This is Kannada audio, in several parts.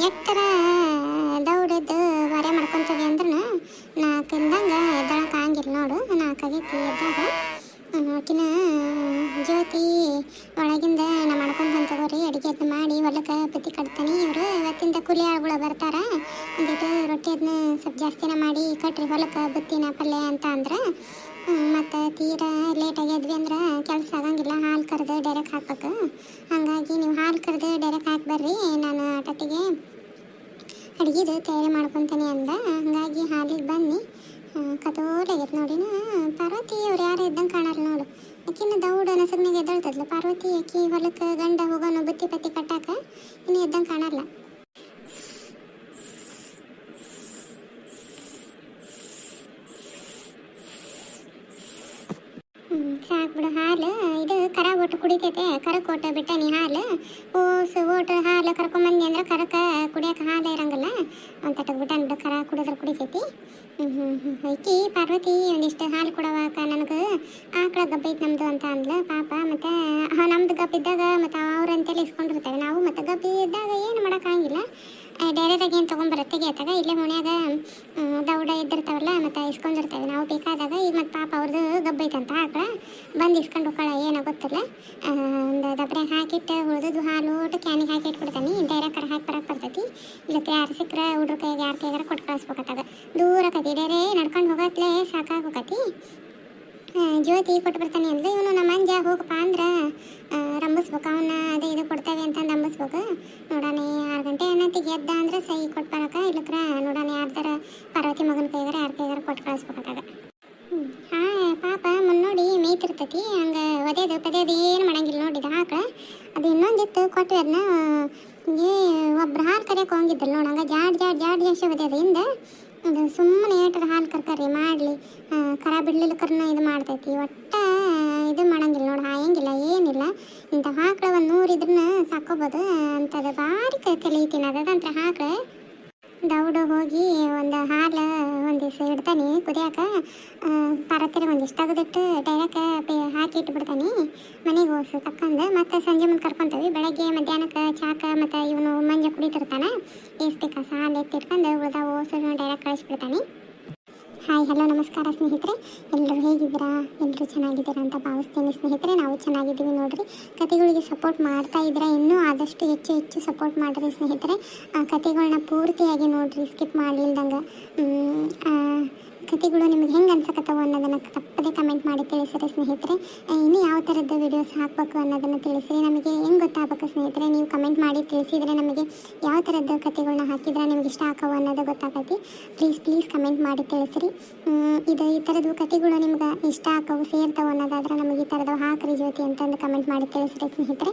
ಎಟ್ಟರ ದೌಡದ್ದು ಹೊರೆ ಮಾಡ್ಕೊತವಿ ಅಂದ್ರೆ ನಾಲ್ಕು ಇಲ್ದಂಗೆ ಎದ್ದಳಕ್ಕೆ ಆಗಂಗಿಲ್ಲ ನೋಡು ನಾಲ್ಕಾಗೈತಿ ಎದ್ದಾಗ ಆಕಿನ ಜ್ಯೋತಿ ಒಳಗಿಂದ ನಾ ಮಾಡ್ಕೊಂಡು ತಗೋರಿ ಅಡುಗೆ ಅದನ್ನ ಮಾಡಿ ಹೊಲಕ್ಕೆ ಬತ್ತಿ ಕಟ್ತಾನೆ ಇವರು. ಇವತ್ತಿಂದ ಕೂಲಿ ಆಳುಗಳು ಬರ್ತಾರ ಒಂದಿಟ್ಟು ರೊಟ್ಟಿ ಅದನ್ನ ಸ್ವಲ್ಪ ಜಾಸ್ತಿನ ಮಾಡಿ ಕಟ್ರಿ ಹೊಲಕ್ಕೆ ಬತ್ತಿನ ಪಲ್ಯ ಅಂತ ಅಂದ್ರೆ. ಮತ್ತು ತೀರಾ ಲೇಟ್ ಎದ್ವಿ ಅಂದ್ರೆ ಕೆಲಸ ಆಗಂಗಿಲ್ಲ, ಹಾಲು ಕರೆದು ಡೈರೆಕ್ಟ್ ಹಾಕ್ಬೇಕು. ಹಾಗಾಗಿ ನೀವು ಹಾಲು ಕರೆದು ಡೈರೆಕ್ಟ್ ಹಾಕಿ ಬರ್ರಿ, ನಾನು ಆಟತ್ತಿಗೆ ಅಡುಗೆದು ತಯಾರಿ ಮಾಡ್ಕೊತಾನೆ ಅಂದ. ಹಾಗಾಗಿ ಹಾಲಿಗೆ ಬನ್ನಿ. ಕತೋಲಾಗೈತೆ ನೋಡಿನ ಪಾರ್ವತಿ ಅವ್ರು ಯಾರು ಇದ್ದಂಗೆ ಕಾಣಲ್ಲ ನೋಡು. ಆಕಿನ ದೌಡ ನಸಗ್ನಾಗ ಎದ್ದಳ್ತದ್ಲು. ಪಾರ್ವತಿ ಆಕಿ ಹೊಲಕ್ಕೆ ಗಂಡ ಹೋಗೋನು ಬುತ್ತಿ ಪತ್ತಿ ಕಟ್ಟಾಕ ಇನ್ನು ಎದ್ದಂಗೆ ಕಾಣಲ್ಲ ಹ್ಮ್, ಸಾಕ್ ಬಿಡು ಹಾಲು ಇದು ಕರ ಒಟ್ಟು ಕುಡಿತೈತೆ ಕರಕ್ಕೆ ಒಟ್ಟು ಬಿಟ್ಟನಿ ಹಾಲು ಓಸ್ ಓಟು ಹಾಲು ಕರ್ಕೊಂಬಂದಿ ಅಂದ್ರೆ ಕರಕ ಕುಡಿಯೋಕೆ ಹಾಲು ಇರಂಗಿಲ್ಲ ಒಂದು ತಟಕ್ ಬಿಟ್ಟನ್ ಬಿಡು ಕರ ಕುಡಿದ್ರೆ ಕುಡಿತೈತಿ ಹ್ಞೂ ಹ್ಞೂ ಹ್ಞೂ ಐಕಿ ಪಾರ್ವತಿ ಒಂದಿಷ್ಟು ಹಾಲು ಕೊಡವಾಕ ನನಗೆ ಆಕಳ ಗಬ್ಬ ಐತೆ ನಮ್ಮದು ಅಂತ ಅಂದ್ಲು ಪಾಪ ಮತ್ತು ನಮ್ದು ಗಬ್ಬ ಇದ್ದಾಗ ಮತ್ತು ಅಂತೇಳಿ ಇಸ್ಕೊಂಡಿರ್ತೇವೆ ನಾವು ಮತ್ತು ಗಬ್ಬಿ ಇದ್ದಾಗ ಏನು ಮಾಡೋಕ್ಕಾಗಿಲ್ಲ. ಡೈರೆಕ್ಟಾಗಿ ಏನು ತೊಗೊಂಬರುತ್ತೆ ತೆಗಿಯತ್ತಾಗ ಇಲ್ಲೇ ಹ್ಮ್, ದೌಡ ಇದ್ದಿರ್ತಾವಲ್ಲ ಮತ್ತು ಇಸ್ಕೊಂಡಿರ್ತೇವೆ. ನಾವು ಬೇಕಾದಾಗ ಈಗ ಮತ್ತು ಪಾಪ ಅವ್ರದ್ದು ಗಬ್ಬೈತಂತ ಆಕಳ ಬಂದು ಇಸ್ಕೊಂಡು ಹೋಗ್ಕೊಳ್ಳ ಏನೋ ಗೊತ್ತಿಲ್ಲ. ಒಂದು ದಬ್ರೆ ಹಾಕಿಟ್ಟು ಉಳಿದು ಹಾಲು ಒಟ್ಟು ಕ್ಯಾನಿಗೆ ಹಾಕಿ ಇಟ್ಬಿಡ್ತಾನೆ. ಡೈರೆಕ್ಟ್ ಕರ ಹಾಕಿ ಬರಕ್ಕೆ ಬರ್ತೈತಿ. ಇಲ್ಲಕ್ಕೆ ಯಾರು ಸಿಕ್ಕರೆ ಹುಡ್ರ ಕೈಗೆ ಯಾರ ಕೈಗಾರ ಕೊಟ್ಟು ಕಳಿಸ್ಬೇಕತ್ತಾಗ ದೂರ ಆಕತಿ. ಡೈರೆ ನಡ್ಕೊಂಡು ಹೋಗತ್ಲೇ ಸಾಕಾಗೋಕತಿ ಜ್ಯೋತಿ ಕೊಟ್ಟು ಬರ್ತಾನೆ ಅಂದ್ರೆ ಇವನು ನಮ್ಮ ಅಂಜ ಹೋಗಪ್ಪ ಅಂದ್ರೆ ರಂಬಿಸ್ಬೇಕು ಅವನ್ನ ಅದೇ ಇದು ಕೊಡ್ತೇವೆ ಅಂತ ನಂಬಿಸ್ಬೇಕು ನೋಡೋಣ, ಆರು ಗಂಟೆ ಅನ್ನತ್ತಿಗೆ ಎದ್ದ ಅಂದ್ರೆ ಸಹಿ ಕೊಟ್ಟು ಬರಕ ಇಲ್ಲಕ್ರ ನೋಡೋಣ ಯಾರ್ದಾರ ಪಾರ್ವತಿ ಮಗನ ಕೈಗಾರ, ಯಾರ ಕೈಗಾರ ಕೊಟ್ಟು ಕಳಿಸ್ಬೇಕಾಗ ಹಾ ಪಾಪ ಮುನ್ನೋಡಿ ಮೇಯ್ತಿರ್ತೈತಿ ಹಂಗೆ ಒದೇದು ಪದೇದು ಏನು ಮಾಡಂಗಿಲ್ಲ ನೋಡಿದ ಆಕಳ ಅದು ಇನ್ನೊಂದಿತ್ತು ಕೊಟ್ಟು ಅದನ್ನ ಏ, ಒಬ್ರು ಹಾಲು ಕರೆಯಕ್ಕೆ ಹೋಗಿದ್ದಲ್ಲ ನೋಡಂಗ ಜಾಡ್ ಜಾಡ್ ಜಾಡ್ ಜಾಸ್ತಿ ಒದೇದು ಹಿಂದ. ಅದು ಸುಮ್ಮನೆ ಏಟರ ಹಾಲು ಕರ್ಕರಿ, ಮಾಡಲಿ. ಕರ ಬಿಡ್ಲಿಲ್ಲಕರ್ನ ಇದು ಮಾಡ್ತೈತಿ. ಒಟ್ಟ ಇದು ಮಾಡಂಗಿಲ್ಲ ನೋಡಿ, ಹಾಯಂಗಿಲ್ಲ, ಏನಿಲ್ಲ. ಇಂಥ ಹಾಕ್ಳ ಒಂದು ನೂರು ಇದ್ರನ್ನ ಸಾಕೋಬೋದು. ಅಂಥದ್ದು ಭಾರಿ ಕಲಿತೀನಿ ಅದಂತ್ರ ಹಾಕ್ಳ. ದೌಡು ಹೋಗಿ ಒಂದು ಹಾಲು ಒಂದಿಷ್ಟು ಇಡ್ತಾನೆ, ಕುದಿಯಾಕ ಪಾರತ್ತಿರ ಒಂದಿಷ್ಟು ತೆಗೆದಿಟ್ಟು ಡೈರೆಕ್ಟ್ ಪೇ ಹಾಕಿ ಇಟ್ಬಿಡ್ತಾನೆ ಮನೆಗೆ ಹೋಸು ತಕ್ಕಂದು ಮತ್ತೆ ಸಂಜೆ ಮುಂದೆ ಕರ್ಕೊಂತೀವಿ. ಬೆಳಗ್ಗೆ ಮಧ್ಯಾಹ್ನಕ್ಕೆ ಚಾಕ ಮತ್ತು ಇವನು ಮಂಜ ಕುಡಿತಿರ್ತಾನೆ. ಎಷ್ಟು ಬೇಕಾ ಹಾಲು ಎತ್ತಿಟ್ಕೊಂಡು ಉಳ್ದ ಓಸು ಡೈರೆಕ್ಟ್ ಕಳಿಸ್ಬಿಡ್ತಾನೆ. ಹಾಯ್ ಹಲೋ ನಮಸ್ಕಾರ ಸ್ನೇಹಿತರೆ. ಎಲ್ಲರೂ ಹೇಗಿದ್ದೀರಾ? ಎಲ್ಲರೂ ಚೆನ್ನಾಗಿದ್ದೀರಾ ಅಂತ ಭಾವಿಸ್ತೀನಿ ಸ್ನೇಹಿತರೆ. ನಾವು ಚೆನ್ನಾಗಿದ್ದೀವಿ ನೋಡಿರಿ. ಕತೆಗಳಿಗೆ ಸಪೋರ್ಟ್ ಮಾಡ್ತಾ ಇದ್ದೀರಾ ಇನ್ನೂ ಆದಷ್ಟು ಹೆಚ್ಚು ಹೆಚ್ಚು ಸಪೋರ್ಟ್ ಮಾಡಿರಿ ಸ್ನೇಹಿತರೆ. ಆ ಕತೆಗಳನ್ನ ಪೂರ್ತಿಯಾಗಿ ನೋಡಿರಿ ಸ್ಕಿಪ್ ಮಾಡಲಿಲ್ದಂಗೆ. ಕತೆಗಳು ನಿಮಗೆ ಹೆಂಗೆ ಅನ್ಸಕತ್ತವು ಅನ್ನೋದನ್ನು ತಪ್ಪದೆ ಕಮೆಂಟ್ ಮಾಡಿ ತಿಳಿಸಿರಿ ಸ್ನೇಹಿತರೆ. ಇನ್ನು ಯಾವ ಥರದ ವಿಡಿಯೋಸ್ ಹಾಕಬೇಕು ಅನ್ನೋದನ್ನು ತಿಳಿಸಿರಿ. ನಮಗೆ ಹೆಂಗೆ ಗೊತ್ತಾಗಬೇಕು ಸ್ನೇಹಿತರೆ? ನೀವು ಕಮೆಂಟ್ ಮಾಡಿ ತಿಳಿಸಿದರೆ ನಮಗೆ ಯಾವ ಥರದ ಕತೆಗಳನ್ನ ಹಾಕಿದ್ರೆ ನಿಮ್ಗೆ ಇಷ್ಟ ಆಕವು ಅನ್ನೋದು ಗೊತ್ತಾಗತ್ತೆ. ಪ್ಲೀಸ್ ಪ್ಲೀಸ್ ಕಮೆಂಟ್ ಮಾಡಿ ತಿಳಿಸಿರಿ. ಇದು ಈ ಥರದ್ದು ಕಥೆಗಳು ನಿಮ್ಗೆ ಇಷ್ಟ ಆಕವು ಸೇರ್ತವೆ ಅನ್ನೋದಾದ್ರೆ ನಮಗೆ ಈ ಥರದ್ದು ಹಾಕ್ರಿ ಜ್ಯೋತಿ ಅಂತಂದು ಕಮೆಂಟ್ ಮಾಡಿ ತಿಳಿಸಿರಿ ಸ್ನೇಹಿತರೆ.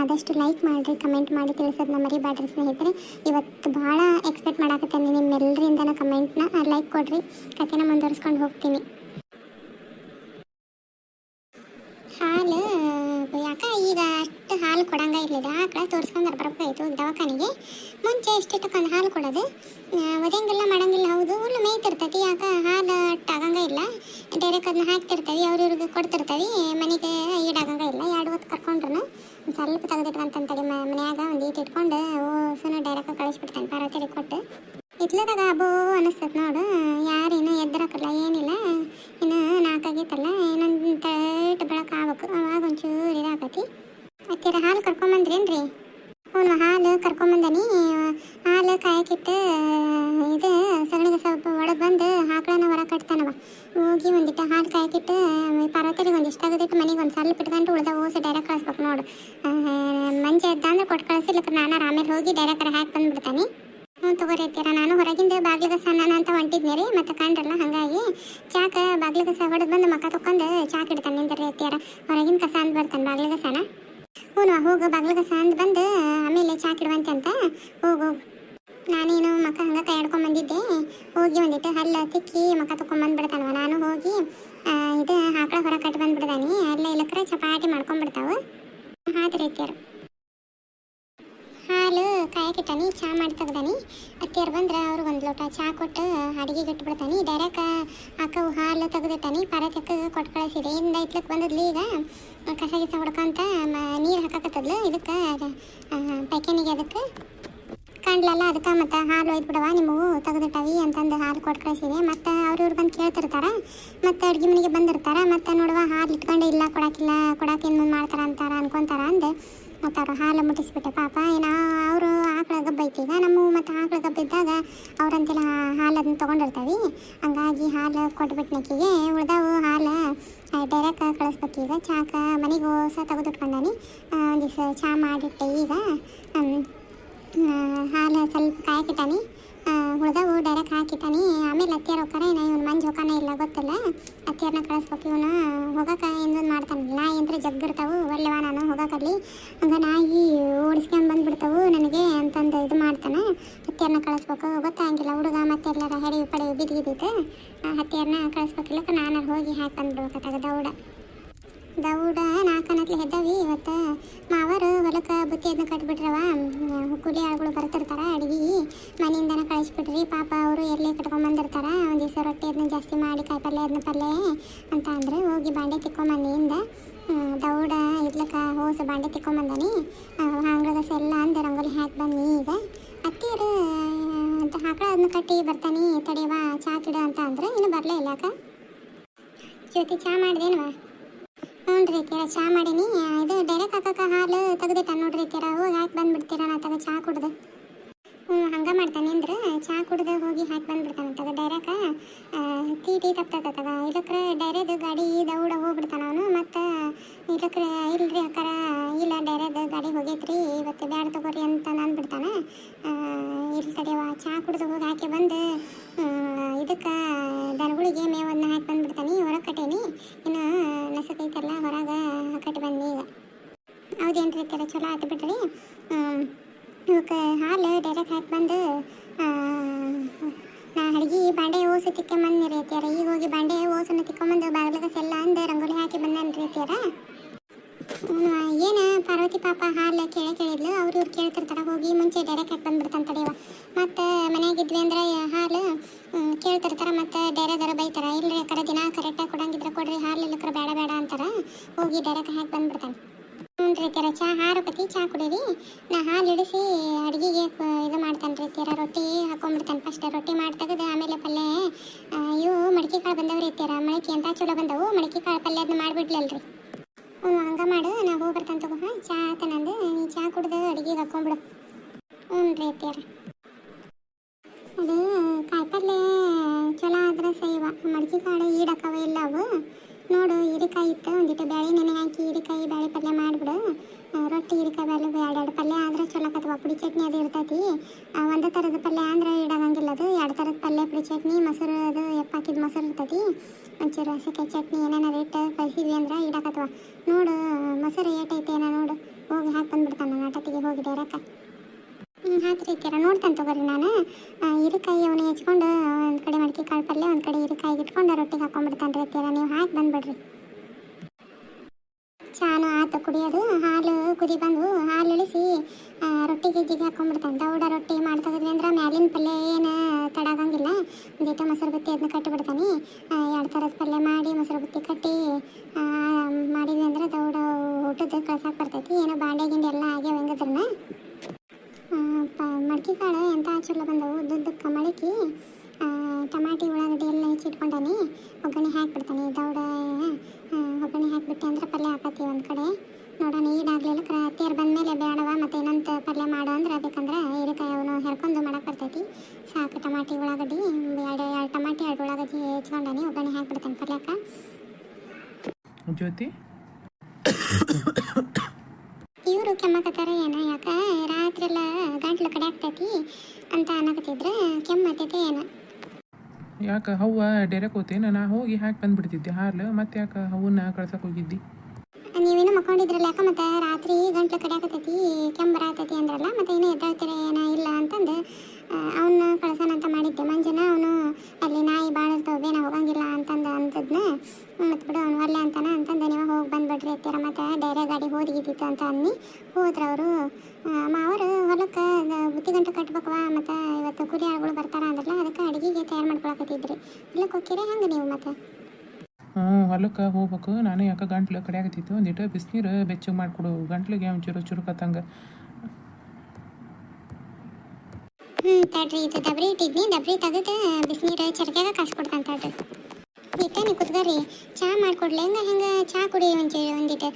ಆದಷ್ಟು ಲೈಕ್ ಮಾಡಿರಿ ಕಮೆಂಟ್ ಮಾಡಿ ತಿಳಿಸೋದನ್ನ ಮರಿಬೇಡ್ರಿ ಸ್ನೇಹಿತರೆ. ಇವತ್ತು ಭಾಳ ಎಕ್ಸ್ಪೆಕ್ಟ್ ಮಾಡಾಕತ್ತೇನೆ ನಿಮ್ಮೆಲ್ಲರಿಂದನ ಕಮೆಂಟ್ನ ಲೈಕ್ ಕೊಡ್ರಿ. ಕತೆನ ಮುಂದುವರಿಸ್ಕೊಂಡು ಹೋಗ್ತೀನಿ. ಹಾಲು ಯಾಕ ಈಗ ಅಷ್ಟು ಹಾಲು ಕೊಡಂಗ ಇರ್ಲಿಲ್ಲ. ಆಕಳ ತೋರಿಸ್ಕೊಂಡು ಬರ್ಬೇಕಾಯ್ತು ದವಾಖಾನೆಗೆ. ಮುಂಚೆ ಎಷ್ಟಿಟ್ಟಕ್ಕೊಂದು ಹಾಲು ಕೊಡೋದು? ಒದೆಂಗೆಲ್ಲ ಮಾಡಂಗಿಲ್ಲ, ಹೌದು ಹುಲ್ಲು ಮೇಯ್ತಿರ್ತೈತಿ ಯಾಕ ಹಾಲು ಅಷ್ಟು ಆಗಂಗ ಇಲ್ಲ ಡೈರೆಕ್ಟ್ ಅದನ್ನ ಹಾಕ್ತಿರ್ತೀವಿ ಅವ್ರ ಇವ್ರಿಗೆ ಕೊಡ್ತಿರ್ತೀವಿ ಮನೆಗೆ ಈಡಾಗಂಗ ಇಲ್ಲ ಎರಡು ಹೊತ್ತು ಕರ್ಕೊಂಡ್ರು ಒಂದು ಸ್ವಲ್ಪ ತೆಗೆದಿಟ್ಕೊಂತಂತೇಳಿ ಮನ್ಯಾಗ ಒಂದು ಈಟ್ ಇಟ್ಕೊಂಡು ಓಸನು ಡೈರೆಕ್ಟ್ ಕಳಿಸ್ಬಿಡ್ತಾನೆ ಪಾರ್ವತಿಗೆ ಕೊಟ್ಟು ಇತ್ಲದಾಗ ಅಬ್ಬೋ ಅನಿಸ್ತದೆ ನೋಡು ಯಾರೇನು ಎದ್ದರಕ್ಕಲ್ಲ ಏನಿಲ್ಲ ಇನ್ನು ನಾಲ್ಕಾಗೈತಲ್ಲ ಇನ್ನೊಂದು ತಟ್ ಬೆಳಕು ಆಗ್ಬೇಕು ಅವಾಗ ಒಂಚೂರು ಇದಾಕತಿ ಹತ್ತಿರ ಹಾಲು ಕರ್ಕೊಂಬಂದ್ರೇನ್ರಿ ಅವನು ಹಾಲು ಕರ್ಕೊಂಬಂದನಿ, ಹಾಲು ಕಾಯಕ್ಕಿಟ್ಟು, ಇದು ಸಗಣಿಗೆ ಸ್ವಲ್ಪ ಒಳಗೆ ಬಂದು ಆಕಳನ್ನ ಹೊರ ಕಟ್ತಾನವ. ಹೋಗಿ ಒಂದಿಟ್ಟು ಹಾಲು ಕಾಯಕ್ಕಿಟ್ಟು ಪಾರ್ವತಿಗೆ ಇಷ್ಟ ತೆಗೆದಿಟ್ಟು ಮನೆಗೆ ಒಂದು ಸಲ ಬಿಟ್ಕೊಂಡು ಉಳ್ದ ಓಸಿ ಡೈರೆಕ್ಟ್ ಕಳಿಸ್ಬೇಕು ನೋಡು. ಮಂಜೆ ಎದ್ದ ಅಂದ್ರೆ ಕೊಟ್ಟು ಕಳಿಸಿಲ್ಲಕ್ಕೆ ನಾನು ಆಮೇಲೆ ಹೋಗಿ ಡೈರೆಕ್ಟ್ ಹಾಕಿ ಬಂದ್ಬಿಡ್ತಾನೆ. ಹ್ಞೂ ತಗೋರೈತೀರ ನಾನು ಹೊರಗಿಂದ ಬಾಗಿಲಿಗೆ ಸಣ್ಣ ಅಂತ ಹೊಂಟಿದ್ನಿ ರೀ, ಮತ್ತೆ ಕಂಡ್ರಲ್ಲ ಹಾಗಾಗಿ ಚಾಕ ಬಾಗಿಲಿಗೆ ಹೊಡೆದು ಬಂದು ಮಕ್ಕ ತಕೊಂಡು ಚಾಕ್ ಇಡ್ತಾನೆ ನಿಂತ ಹೊರಗಿಂದ ಹೊರಗಿನ ಕಸ ಅಂದ್ ಬರ್ತಾನೆ ಬಾಗ್ಲಿಗೆ ಸನ ಹ್ಞೂ ಹೋಗು, ಬಾಗ್ಲಿಗೆ ಸಾಂದ್ ಬಂದು ಆಮೇಲೆ ಚಾಕ್ ಕಿಡುವಂತೆ ಅಂತ ಹೋಗು. ನಾನೇನು ಮಕ್ಕ ಹಂಗ ಕೈ ಬಂದಿದ್ದೆ. ಹೋಗಿ ಒಂದಿಟ್ಟು ಹಲ್ಲು ತಿಕ್ಕಿ ಮಕ್ಕ ತಗೊಂಡ್ಬಂದ್ಬಿಡ್ತಾನವ ನಾನು ಹೋಗಿ ಇದು ಆಕಳ ಹೊರ ಕಟ್ಟಿ ಬಂದ್ಬಿಡ್ದಾನೆ. ಅಲ್ಲ ಇಲ್ಲಕ್ರೆ ಚಪಾಟಿ ಮಾಡ್ಕೊಂಡ್ಬಿಡ್ತಾವು. ಹಾತ್ ರೀತಿಯರು. ಹಾಲು ಕಾಯಕ್ಕಿಟ್ಟಾನಿ ಚಾ ಮಾಡಿ ತೆಗ್ದಾನಿ. ಅತ್ತಿಯರು ಬಂದ್ರೆ ಅವ್ರು ಒಂದು ಲೋಟ ಚಾ ಕೊಟ್ಟು ಅಡಿಗೆ ಬಿಟ್ಬಿಡ್ತಾನೆ ಡೈರೆಕ್ಟ್ ಅಕ್ಕವು ಹಾಲು ತೆಗೆದಿಟ್ಟಾನಿ. ಪಾರತಕ್ಕ ಕೊಟ್ಟು ಕಳಿಸಿದೆ. ಇಂದ ಇತ್ಲಕ್ಕೆ ಬಂದದ್ಲಿ ಈಗ. ಕಸ ಗಿಸ ಹೊಡ್ಕೊಂತ ನೀರು ಹಾಕಕತ್ತದ್ಲು. ಇದಕ್ಕೆ ಪೈಖಾನಿಗೆ ಅದಕ್ಕೆ. ಅಂದ್ಲಲ್ಲ ಅದಕ್ಕೆ ಮತ್ತು ಹಾಲು ಒಯ್ದು ಬಿಡವ ತೆಗೆದಿಟ್ಟವಿ ಅಂತಂದು ಹಾಲು ಕೊಟ್ಟು ಕಳಿಸಿದೆ. ಮತ್ತು ಅವ್ರು ಇವ್ರು ಬಂದು ಕೇಳ್ತಿರ್ತಾರೆ. ಮತ್ತು ಅಡುಗೆ ಮನೆಗೆ ಬಂದಿರ್ತಾರೆ. ಮತ್ತು ನೋಡುವ ಹಾಲು ಇಟ್ಕೊಂಡು ಇಲ್ಲ ಕೊಡೋಕ್ಕಿಲ್ಲ ಕೊಡಾಕ ಇನ್ನು ಮಾಡ್ತಾರ ಅಂತಾರ ಅನ್ಕೊಂತಾರ. ಅವ್ರು ಹಾಲು ಮುಟ್ಟಿಸ್ಬಿಟ್ಟೆ. ಪಾಪ, ಏನೋ ಅವರು ಆಕಳ ಗಬ್ಬ ಐತಿ. ನಮ್ಮ ಮತ್ತು ಆಕಳ ಗಬ್ಬ ಇದ್ದಾಗ ಅವ್ರಂತೆಲ್ಲ ಹಾಲನ್ನು ತೊಗೊಂಡಿರ್ತಾವೆ ಹಂಗಾಗಿ ಹಾಲು ಕೊಟ್ಬಿಟ್ನಕ್ಕಿಗೆ ಉಳ್ದಾವು ಹಾಲು ಡೈರೆಕ್ಟ್ ಕಳಿಸ್ಬೇಕು. ಈಗ ಚಾಕ ಮನೆಗೆ ಹೋಸ ತೆಗೆದಿಟ್ಕೊಂಡಾನಿ. ಒಂದು ದಿವಸ ಚಹಾ ಮಾಡಿಟ್ಟೆ. ಈಗ ಹಾಲು ಸ್ವಲ್ಪ ಕಾಯಕ್ಕಿಟ್ಟಾನಿ ಉಳ್ದವು ಡೈರೆಕ್ಟ್ ಹಾಕಿಟ್ಟಾನಿ. ಆಮೇಲೆ ಅತ್ತಿಯರ್ ಹೋಗ್ತಾರ ಇನ್ನು ಇವ್ನು ಮಂಜು ಹೋಗಾನ ಇಲ್ಲ ಗೊತ್ತಿಲ್ಲ. ಅತ್ತಿಯರ್ನ ಕಳಿಸ್ಬೇಕು ಇವನು ಹೋಗಕ್ಕೆ ಇನ್ನೊಂದು ಮಾಡ್ತಾನೆ. ನಾಯಿ ಅಂದ್ರೆ ಜಗ್ಗಿರ್ತಾವು ಒಳ್ಳೆವ ನಾನು ಹೋಗಕ್ಕಲ್ಲಿ ಹಂಗ ನಾಯಿ ಓಡಿಸ್ಕೊಂಡು ಬಂದ್ಬಿಡ್ತಾವು ನನಗೆ ಅಂತಂದು ಇದು ಮಾಡ್ತಾನೆ. ಹತ್ತಿಯರ್ನ ಕಳಿಸ್ಬೇಕು. ಗೊತ್ತಾಗಿಲ್ಲ ಹುಡುಗ ಮತ್ತೆ ಎಲ್ಲರ ಹೆಡಿ ಪಡೆ ಬಿದ್ದಿದ್ದೈತೆ ಹತ್ತಿಯರ್ನ ಕಳಿಸ್ಬೇಕಿಲ್ಲಕ ನಾನು ಹೋಗಿ ಹಾಕಿ ಬಂದ್ಬಿಡ್ಬೇಕಾಗ ದೌಡ ದೌಡ ನಾಲ್ಕನತ್ಲೆ ಹೆದ್ದವಿ ಇವತ್ತು. ಮಾವರು ಹೊಲಕ್ಕೆ ಬುತ್ತಿ ಅದನ್ನ ಕಟ್ಬಿಟ್ರವ ಕೂಲಿ ಆಳುಗಳು ಬರ್ತಿರ್ತಾರ ಅಡ್ಗಿ. ಮನೆಯಿಂದನ ಕಳಿಸ್ಬಿಟ್ರಿ, ಪಾಪ ಅವರು ಎಲ್ಲಿ ಕಟ್ಕೊಂಬಂದಿರ್ತಾರ. ಒಂದು ದಿವಸ ರೊಟ್ಟಿ ಅದನ್ನ ಜಾಸ್ತಿ ಮಾಡಿ ಕಾಯಿ ಪಲ್ಯ ಅದನ್ನ ಪಲ್ಯ ಅಂತ ಅಂದ್ರೆ. ಹೋಗಿ ಬಾಂಡೆ ತಿಕ್ಕೊಂಬಂದಿಯಿಂದ ದೌಡ ಇರ್ಲಕ ಹೋಸ ಬಾಂಡೆ ತಿಕ್ಕೊಂಬಂದಿ ಹಾಂಗ್ಳದ ಎಲ್ಲ ಅಂದೆ ರಂಗೋಲಿ ಹಾಕಿ ಬನ್ನಿ ಈಗ. ಅತ್ತಿಯರು ಅಂತ ಹಾಕಳ ಅದನ್ನ ಕಟ್ಟಿ ಬರ್ತಾನೆ ತಡೆಯವಾ ಚಾ ಕಿಡ ಅಂತ ಅಂದ್ರೆ. ಇನ್ನು ಬರಲೇ ಇಲ್ಲ ಅಕ್ಕ. ಜ್ಯೋತಿ, ಚಾ ಮಾಡ್ದೇನವ ಹ್ಞೂ ರೀ ತೀರ ಚಾ ಮಾಡೀನಿ. ಇದು ಡೈರೆಕ್ಟ್ ಹಾಕಕ್ಕೆ ಹಾಲು ತೆಗ್ದಿಟ್ಟ ನೋಡ್ರಿ ತೀರ. ಹೋಗಿ ಹಾಕಿ ಬಂದ್ಬಿಡ್ತೀರ ನಾ ತಗ ಚಾ ಕುಡ್ದು. ಹಂಗೆ ಮಾಡ್ತಾನೆ ಅಂದ್ರೆ ಚಹಾ ಕುಡ್ದು ಹೋಗಿ ಹಾಕಿ ಬಂದ್ಬಿಡ್ತಾನಂತದ ಡೈರೆಕ್ಟ್ ಟೀ ಟೀ ತಪ್ತದ ತಗ ಇಲ್ಲಕ್ರೆ ಡೈರೆದು ಗಾಡಿ ದೌಡ ಹೋಗ್ಬಿಡ್ತಾನ ಅವನು. ಮತ್ತು, ಇಲ್ಲಕ್ರೆ, ಇಲ್ರಿ ಅಕ್ಕಾರ, ಇಲ್ಲ ಡೈರೆದು ಗಾಡಿ ಹೋಗೈತ್ರಿ, ಇವತ್ತು ಬ್ಯಾಡ ತಗೋರಿ ಅಂತ ಅಂದ್ಬಿಡ್ತಾನೆ. ಇಲ್ಲಿ ತಡೆಯವ ಚಹಾ ಕುಡ್ದು ಹೋಗಿ ಹಾಕಿ ಬಂದು ಇದಕ್ಕೆ ದನಗಳಿಗೆ ಮೇವನ್ನ ಹಾಕಿ ಬಂದ್ಬಿಡ್ತಾನೆ, ಹೊರಗೆ ಕಟ್ಟೇನಿ. ಇನ್ನು ನಸಕೈತಲ್ಲ, ಹೊರಗೆ ಕಟ್ಟಿ ಬನ್ನಿ ಈಗ. ಹೌದೇನ್ರಿ ಚಲೋ ಆಯ್ತು ಬಿಡ್ರಿ. ಇವಕ್ಕೆ ಹಾಲು, ಡೈರೆಕ್ಟ್ ಹಾಕಿ ಬಂದು ನಾ ಅಡ್ಗೆ ಬಾಂಡೆ ಓಸು ತಿಕ್ಕೊಂಬಂದು ರೀತಿಯಾರ ಈಗ ಹೋಗಿ ಬಾಂಡೆ ಓಸನ್ನು ತಿಕ್ಕೊಂಬಂದು ಬಾಗಿಲಿಗೆ ಸೆಲ್ಲ ಅಂದು ರಂಗೋಲಿ ಹಾಕಿ ಬಂದಾನ ರೀತಿಯಾರ ಏನು ಪಾರ್ವತಿ ಪಾಪ ಹಾಲು ಕೇಳಿ ಕೇಳಿದ್ಲು ಅವ್ರು ಇವ್ರು ಕೇಳ್ತಿರ್ತಾರ ಹೋಗಿ ಮುಂಚೆ ಡೈರೆಕ್ಟ್ ಹಾಕಿ ಬಂದ್ಬಿಡ್ತಾನೆ ತಡೆಯವ ಮತ್ತು ಮನೆಯಾಗಿದ್ವಿ ಅಂದ್ರೆ ಹಾಲು ಹ್ಮ್, ಕೇಳ್ತಿರ್ತಾರ ಮತ್ತು ಡೈರೆದರ ಬೈತಾರ ಇಲ್ರಿ ಅಕ್ಕಾರ ದಿನ ಕರೆಕ್ಟಾಗಿ ಕೊಡಂಗಿದ್ರೆ ಕೊಡ್ರಿ ಹಾಲು ಇಲ್ಲಕ್ರ ಬೇಡ ಬೇಡ ಅಂತಾರ ಹೋಗಿ ಡೈರೆಕ್ಟ್ ಹಾಕಿ ಬಂದ್ಬಿಡ್ತಾನೆ ಹ್ಞೂ ರೀ ತೀರ ಚಾ ಹಾರಕತಿ ಚಾ ಕುಡೀರಿ ನಾ ಹಾಲು ಇಡಿಸಿ ಅಡುಗೆಗೆ ಇದು ಮಾಡ್ತಾನೆ ರೀ ತೀರ ರೊಟ್ಟಿ ಫಸ್ಟ್ ರೊಟ್ಟಿ ಮಾಡಿ ತೆಗೆದು ಆಮೇಲೆ ಪಲ್ಯ ಇವು ಮಡಿಕೆ ಕಾಳು ಬಂದವ್ರಿ ಇರ್ತೀರ ಮೊಳಕೆ ಅಂತ ಚಲೋ ಬಂದವು, ಮಡಿಕೆ ಕಾಳು ಪಲ್ಯ ಅದನ್ನ ಮಾಡಿಬಿಡ್ಲಲ್ರಿ ಹ್ಞೂ ಹಂಗೆ ಮಾಡು ನಾ ಹೋಗ್ಬಿಡ್ತಾನೆ ತಗೋ ಹಾಂ ಚಾ ಆತನಂದು ನೀ ಚಾ ಕುಡ್ದು ಅಡುಗೆಗೆ ಹಾಕೊಂಬಿಡು ಹ್ಞೂ ರೀ ತೀರ ಅದು ಕಾಯಿಪಲ್ಯ ಚಲೋ ಆದ್ರೆ ಸೈವ ಮಡಿಕೆ ಕಾಳು ಈಡಕ್ಕವ ಇಲ್ಲ ಅವು ನೋಡು ಹೀರೆಕಾಯಿ ಇತ್ತು ಒಂದಿಟ್ಟು ಬೇಳೆ ನೆನೆ ಹಾಕಿ ಹೀರೆಕಾಯಿ ಬೇಳೆ ಪಲ್ಯ ಮಾಡಿಬಿಡು ರೊಟ್ಟಿ ಹೀರೆಕಾಯಿ ಬೇಳೆ ಎರಡೆರಡು ಪಲ್ಯ ಆದ್ರೆ ಚಲೋ ಆಕತ್ವ ಪುಡಿ ಚಟ್ನಿ ಅದು ಇರ್ತೈತಿ. ಒಂದೇ ಥರದ ಪಲ್ಯ ಅಂದ್ರೆ ಇಡಂಗಿಲ್ಲ ಅದು. ಎರಡು ಥರದ ಪಲ್ಯ, ಪುಡಿ ಚಟ್ನಿ, ಮೊಸರು ಅದು ಎಪ್ಪ ಹಾಕಿದ ಮೊಸರು ಇರ್ತೈತಿ. ಒಂಚೂರು ಹಸಿಕಾಯಿ ಚಟ್ನಿ ಏನೇನಾರು ಇಟ್ಟು ಕಳಿಸಿದ್ವಿ ಅಂದ್ರೆ ಇಡಕತ್ವ. ನೋಡು, ಮೊಸರು ಏಟೈತೆ ಏನೋ ನೋಡು. ಹೋಗಿ ಹಾಕಿ ಬಂದ್ಬಿಡ್ತಾನೆ ನಾಟತಿಗೆ ಹೋಗಿ ಡೈರಕ್ಕ ಹ್ಞೂ ಹಾಕ್ರಿತೀರ ನೋಡ್ತಾನೆ ತಗೋರಿ ನಾನು. ಹೀರೆಕಾಯಿ ಅವನು ಹೆಚ್ಕೊಂಡು ಒಂದು ಕಡೆ ಮಡಿಕೆ ಕಾಳು ಪಲ್ಯ, ಒಂದು ಕಡೆ ಹೀರೆಕಾಯಿಗೆ ಇಟ್ಕೊಂಡು ರೊಟ್ಟಿಗೆ ಹಾಕೊಂಡ್ಬಿಡ್ತಾನೆ ರೀ ತೀರ ನೀವು ಹಾಕಿ ಬಂದ್ಬಿಡ್ರಿ. ಚಾನು ಆತು ಕುಡಿಯೋದು ಹಾಲು ಕುದಿ ಬಂದು ಹಾಲು ಇಳಿಸಿ ರೊಟ್ಟಿ ಗಿಜ್ಜಿಗೆ ಜಿಗಿ ಹಾಕೊಂಡ್ಬಿಡ್ತಾನೆ. ದೌಡ ರೊಟ್ಟಿ ಮಾಡ್ತಾಯಿದ್ವಿ ಅಂದ್ರೆ ಮ್ಯಾಲಿನ ಪಲ್ಯ ಏನು ತಡಗಂಗಿಲ್ಲ. ಒಂದಿಟ್ಟು ಮೊಸರು ಬುತ್ತಿ ಅದನ್ನ ಕಟ್ಟಿಬಿಡ್ತಾನೆ ಎರಡು ಥರದ ಪಲ್ಯ ಮಾಡಿ ಮೊಸರು ಬುತ್ತಿ ಕಟ್ಟಿ ಮಾಡಿದ್ವಿ ಅಂದ್ರೆ ದೌಡ ಊಟದ ಕಳ್ಸಕ್ಕೆ ಬರ್ತೈತಿ. ಏನೋ ಬಾಂಡೆ ಗಿಂಡೆ ಎಲ್ಲ ಆಗ್ಯಾವ ಹೆಂಗದ್ರನ್ನ ಮಡ್ಕೆ ಕಾಳು ಎಂಥ ಚಲೋ ಬಂದವು? ದುಡ್ಡು ಆ, ಟಮಾಟಿ ಉಳ್ಳಾಗಡ್ಡಿ ಎಲ್ಲ ಹೆಚ್ಚಿಟ್ಕೊಂಡಾನಿ ಒಗ್ಗರಣೆ ಹಾಕ್ಬಿಡ್ತಾನೆ. ದೌಡ ಒಗ್ಗರಣೆ ಹಾಕ್ಬಿಟ್ಟೆ ಅಂದ್ರೆ ಪಲ್ಯ ಹಾಕತ್ತಿ ಒಂದು ಕಡೆ. ನೋಡೋಣ ಈಡಾಗ್ಲಿಲ್ಲ ಕ್ರ ತೇರ್ ಬಂದಮೇಲೆ ಬೇಡವ ಮತ್ತು ಇನ್ನೊಂದು ಪಲ್ಯ ಮಾಡು ಅಂದ್ರೆ ಬೇಕಂದ್ರೆ ಹೀರೆಕಾಯಿ ಅವನು ಹೆರ್ಕೊಂಡು ಮಾಡಕ್ಕೆ ಬರ್ತೈತಿ. ಸಾಕು ಟಮಾಟಿ ಉಳ್ಳಾಗಡ್ಡಿ ಎರಡು ಎರಡು ಟಮಾಟಿ ಎರಡು ಉಳ್ಳಾಗಡ್ಡಿ ಹೆಚ್ಕೊಂಡಾನಿ ಒಗ್ಗರಣೆ ಹಾಕ್ಬಿಡ್ತಾನೆ ಪಲ್ಯಕ್ಕೆ. ಜ್ಯೋತಿ? ಇವರು ಕೆಮ್ಮಕತ್ತಾರ ಏನ? ಯಾಕ ರಾತ್ರಿ ಎಲ್ಲ ಗಂಟ್ಲು ಕಡೆ ಆಗ್ತೈತಿ ಅಂತ ಅನ್ನಕತ್ತಿದ್ರೆ ಕೆಮ್ಮತ್ತೈತೆ ಏನ? ಯಾಕೆ ಹವ್ವ ಡೈರೆಕ್ಟ್ ಹೋತೇನ ನಾ ಹೋಗಿ ಹಾಕಿ ಬಂದ್ಬಿಡ್ತಿದ್ದೆ. ಹಾಲು ಮತ್ತೆ ಯಾಕೆ ಹೂವನ್ನ ಕಳ್ಸಕ್ಕೆ ಹೋಗಿದ್ದಿ? ನೀವೇನು ಮಕ್ಕೊಂಡಿದ್ರಲ್ಲ ಯಾಕ ಮತ್ತೆ ರಾತ್ರಿ ಗಂಟ್ಲು ಕಡೆ ಆಗತೈತಿ ಕೆಮ್ಮು ಬರತೈತಿ ಅಂದ್ರಲ್ಲ, ಮತ್ತೆ ಏನೋ ಎದ್ದಾಳ್ತೀರ ಏನ ಇಲ್ಲ ಅಂತಂದು ಅವನ್ನ ಕಳ್ಸೋಣ ಅಂತ ಮಾಡಿದ್ದೆ. ಮಂಜನ ಅವನು, ಅಲ್ಲಿ ನಾಯಿ ಭಾಳ ಇರ್ತಾವೆ ಬೇನ ಹೋಗಂಗಿಲ್ಲ ಅಂತಂದು ಅಂತದ್ನ ಮತ್ತು ಬಿಡು, ಅವ್ನು ಒಲ್ಲೆ ಅಂತಾನೆ, ಅಂತಂದು, ನೀವು ಹೋಗಿ ಬಂದ್ಬಿಡ್ರಿ ಎತ್ತೀರ ಮತ್ತೆ ಡೈರೆ ಗಾಡಿ ಹೋದಿಗಿದ್ದಿತ್ತು ಅಂತ ಅನ್ನಿ ಹೋದ್ರು ಅವರು ಮಾವರು ಹೊಲಕ್ಕೆ ಬುತ್ತಿ ಗಂಟೆ ಕಟ್ಬೇಕವ ಮತ್ತು ಇವತ್ತು ಕುರಿ ಆಳುಗಳು ಬರ್ತಾರ ಅಂದ್ರಲ್ಲ ಅದಕ್ಕೆ ಅಡುಗೆಗೆ ತಯಾರು ಮಾಡ್ಕೊಳಕತ್ತಿದ್ರಿ ಇಲ್ಲಕ್ಕೆ ಹೋಗ್ತೀರಾ ಹೆಂಗೆ ನೀವು ಮತ್ತೆ ಹೊಲಕ್ಕೆ ಹೋಗ್ಬೇಕು. ನಾನು ಯಾಕೆ ಗಂಟ್ಲು ಕಡಿಯಾಕತ್ತಿತ್ತು ಒಂದಿಟ್ಟು ಬಿಸಿನೀರು ಬೆಚ್ಚಗೆ ಮಾಡಿಕೊಡು. ಗಂಟ್ಲಿಗೆ ಒಂಚೂರು ಚುರುಕತ್ತಂಗೆ ಹ್ಞೂ ತಡ್ರಿ, ಇದು ಡಬ್ರಿ ಇಟ್ಟಿದ್ನಿ. ಡಬ್ರಿ ತೆಗೆದು ಬಿಸಿನೀರು ಚರ್ಕ್ಯಾಗ ಕಾಸು ಕೊಡ್ತಾನೆ ತಡ್ರಿ. ಇಟ್ಟ ನೀವು ಕುತ್ಕರಿ ಚಹಾ ಮಾಡ್ಕೊಡ್ಲಿ. ಹಂಗೆ, ಹಿಂಗೆ? ಚಹಾ ಕುಡಿ ಒಂಚೂರು ಒಂದಿಟ್ಟು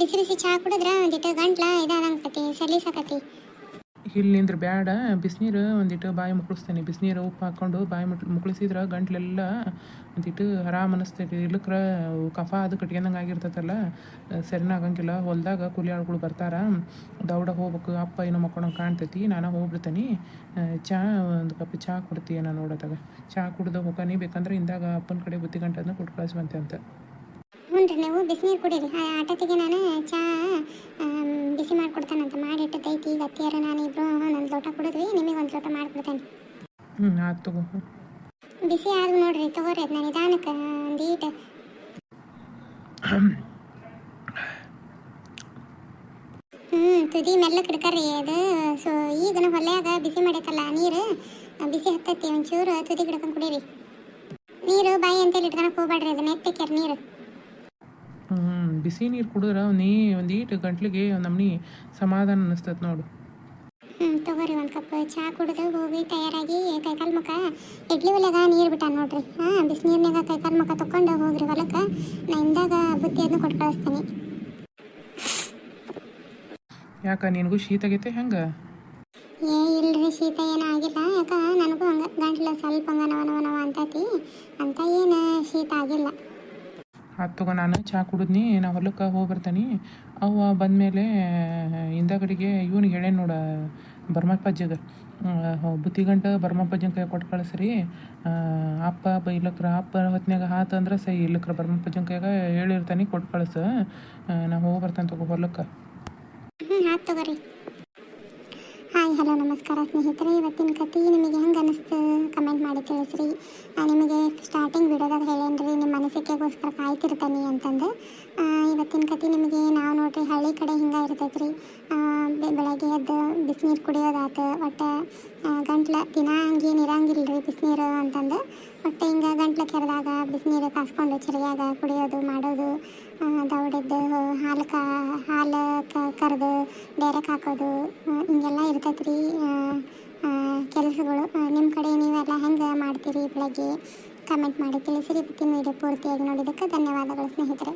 ಬಿಸಿ ಬಿಸಿ ಚಹಾ ಕುಡಿದ್ರೆ ಒಂದಿಟ್ಟು ಗಂಟ್ಲ ಇದಾದಂಗತಿ ಸಲೀಸಾಕತಿ ಇಲ್ಲಿ ನಿಂದ್ರೆ ಬ್ಯಾಡ, ಬಿಸಿನೀರು ಒಂದಿಟ್ಟು ಬಾಯಿ ಮುಕ್ಕಳಿಸ್ತೇನೆ ಬಿಸಿನೀರು ಉಪ್ಪು ಹಾಕ್ಕೊಂಡು ಬಾಯಿ ಮುಟ್ ಮುಕ್ಕಳಿಸಿದ್ರೆ ಗಂಟ್ಲೆಲ್ಲ ಒಂದಿಟ್ಟು ಆರಾಮ್ ಅನಿಸ್ತೈತಿ. ಇಲ್ಲಕ್ರ ಕಫ ಅದು ಕಟ್ಕೊಂಡಂಗೆ ಆಗಿರ್ತೈತಲ್ಲ, ಸರಿನ ಆಗಂಗಿಲ್ಲ. ಹೊಲ್ದಾಗ ಕೂಲಿ ಆಳುಗಳು ಬರ್ತಾರೆ, ದೌಡ ಹೋಗ್ಬೇಕು. ಅಪ್ಪ ಏನೋ ಮಕ್ಕೊಂಡಂಗೆ ಕಾಣ್ತೈತಿ, ನಾನು ಹೋಗ್ಬಿಡ್ತೀನಿ. ಚಹಾ ಒಂದು ಕಪ್ ಚಹಾ ಕೊಡ್ತೀಯ ನಾನು ನೋಡೋದಾಗ. ಚಹಾ ಕುಡ್ದು ಹೋಗಾನಿ ಬೇಕಂದ್ರೆ ಇಂದಾಗ ಅಪ್ಪನ ಕಡೆ ಬುತ್ತಿ ಗಂಟೆದನ್ನ ಕೊಟ್ಟು ಕಳಿಸುವಂತೆ ಅಂತ. ಹ್ಞೂ ರೀ, ನೀವು ಬಿಸಿನೀರು ಕುಡೀರಿ. ಆಟೋತಿಗೆ ನಾನು ಈಗ ಅತ್ತಿಯರ ನಾನು ನನ್ನ ಲೋಟ ಕುಡಿದ್ವಿ ನಿಮಗೆ ಒಂದು ಲೋಟ ಮಾಡಿಕೊಡ್ತೇನೆ. ಹ್ಞೂ ಆಯ್ತು ತಗೋ. ಬಿಸಿ ಆದ್ವು ನೋಡ್ರಿ ತಗೋರಿ ಅದು ನಾನು ನಿಧಾನಕ್ಕೆ ಒಂದೀಟು ಹ್ಞೂ ತುದಿ ಮೆಲ್ಲ ಕಿಡ್ಕರಿ ಅದು ಸೊ ಈಗ ಹೊಲ್ಯಾಗ ಬಿಸಿ ಮಾಡೈತಲ್ಲ ನೀರು ಬಿಸಿ ಹತ್ತೈತಿ ಒಂಚೂರು ತುದಿ ಕಿಡ್ಕೊಂಡು ಕುಡೀರಿ. ನೀರು ಬಾಯಿ ಅಂತೇಳಿ ಇಟ್ಕೊಳಕ್ ಹೋಗ್ಬೇಡ್ರಿ ಅದನ್ನ ಎತ್ತಕ್ಯಾರ ನೀರು. ಬಿಸಿ ನೀರು ಕುಡಿದ್ರೆ ನೀ ಒಂದು ಏಟು ಗಂಟ್ಲಿಗೆ ನಮ್ನಿ ಸಮಾಧಾನ ಅನ್ನಿಸ್ತದೆ ನೋಡು. ಹ್ಞೂ ತಗೋರಿ ಒಂದು ಕಪ್ ಚಹಾ ಕುಡಿದು ಹೋಗಿ ತಯಾರಾಗಿ ಕೈಕಾಲು ಮುಖ. ಇಡ್ಲಿ ಒಲೆಗ ನೀರು ಬಿಟ್ಟ ನೋಡ್ರಿ. ಹಾಂ ಬಿಸಿನೀರ್ನಾಗ ಕೈಕಾಲು ಮುಖ ತಕೊಂಡು ಹೋಗ್ರಿ ಹೊಲಕ್ಕೆ. ನಾ ಇಂದಾಗ ಬುತ್ತಿ ಅದನ್ನ ಕೊಟ್ಟು ಕಳಿಸ್ತೀನಿ. ಯಾಕ ನಿನಗೂ ಶೀತ ಆಗೈತೆ ಹೆಂಗೆ? ಏ ಇಲ್ರಿ ಶೀತ ಏನೂ ಆಗಿಲ್ಲ. ಯಾಕ ನನಗೂ ಹಂಗ ಗಂಟ್ಲು ಸ್ವಲ್ಪ ಹಂಗ ನವ ನವ ನವ ಅಂತೈತಿ. ಅಂತ ಏನು ಶೀತ ಆಗಿಲ್ಲ. ತಗೋ ನಾನು ಚಹಾ ಕುಡಿದ್ನಿ, ನಾ ಹೊಲಕ್ಕೆ ಹೋಗಿ ಬರ್ತೀನಿ ಅವ ಬಂದಮೇಲೆ, ಹಿಂದಗಡೆಗೆ, ಇವ್ನಿಗೆ ಹೇಳೇನು ನೋಡ ಭರ್ಮಪ್ಪಜ್ಜಿಗೆ ಬುತ್ತಿ ಗಂಟ ಬರ್ಮಪ್ಪಜ್ಜನ ಕೈ ಕೊಟ್ಟು ಕಳಿಸ್ರಿ. ಅಪ್ಪ ಇಲ್ಲಕ್ರ ಅಪ್ಪ ಹೊತ್ನ್ಯಾಗ ಹಾತು ಅಂದ್ರೆ ಸೈ, ಇಲ್ಲಕ್ರ ಬರ್ಮಪ್ಪಜ್ಜನ ಕೈಗ ಹೇಳಿರ್ತಾನೆ ಕೊಟ್ಟು ಕಳಿಸು. ನಾ ಹೋಗಿ ಬರ್ತಾನೆ ತಗೋ ಹೊಲಕ್ಕೆ ಹ್ಞೂ ಆಯ್ತು ತಗೋರಿ ಹಾಯ್ ಹಲೋ, ನಮಸ್ಕಾರ ಸ್ನೇಹಿತರೆ. ಇವತ್ತಿನ ಕತೆ ನಿಮಗೆ ಹೆಂಗೆ ಅನಿಸ್ತು? ಕಮೆಂಟ್ ಮಾಡಿ ತಿಳಿಸ್ರಿ. ನಿಮಗೆ ಸ್ಟಾರ್ಟಿಂಗ್ ವಿಡಿಯೋದಾಗ ಹೇಳೇನ್ರಿ ನಿಮ್ಮ ಅನಿಸಿಕೆಗೋಸ್ಕರ ಕಾಯ್ತಿರ್ತಾನೆ ಅಂತಂದು. ಇವತ್ತಿನ ಕತೆ ನಿಮಗೆ ನಾವು ನೋಡ್ರಿ, ಹಳ್ಳಿ ಕಡೆ ಹಿಂಗೆ ಇರ್ತೈತೆ ರೀ ಬೆಳಗ್ಗೆ ಎದ್ದು ಬಿಸಿನೀರು ಕುಡಿಯೋದಾತು, ಒಟ್ಟು ಗಂಟ್ಲ ದಿನ ಹಂಗೇನು ಇರಂಗಿಲ್ಲ ರೀ ಬಿಸಿನೀರು ಅಂತಂದು. ಒಟ್ಟು ಹಿಂಗೆ ಗಂಟ್ಲು ಕೆರೆದಾಗ ಬಿಸಿನೀರು ಕಾಸ್ಕೊಂಡು ಚರಿಯಾಗ ಕುಡಿಯೋದು, ಮಾಡೋದು ದೌಡಿದ್ದು ಹಾಲು ಕಾ ಹಾಲು ಕರೆದು ಡೈರೆಕ್ಟ್ ಹಾಕೋದು ಹಿಂಗೆಲ್ಲ ಇರ್ತೈತೆ ರೀ ಕೆಲಸಗಳು. ನಿಮ್ಮ ಕಡೆ ನೀವೆಲ್ಲ ಹೆಂಗೆ ಮಾಡ್ತೀರಿ ಬೆಳಗ್ಗೆ? ಕಮೆಂಟ್ ಮಾಡಿ ತಿಳಿಸಿರಿ. ಇವತ್ತಿನ ವಿಡಿಯೋ ಪೂರ್ತಿಯಾಗಿ ನೋಡಿದ್ದಕ್ಕೆ ಧನ್ಯವಾದಗಳು ಸ್ನೇಹಿತರೆ.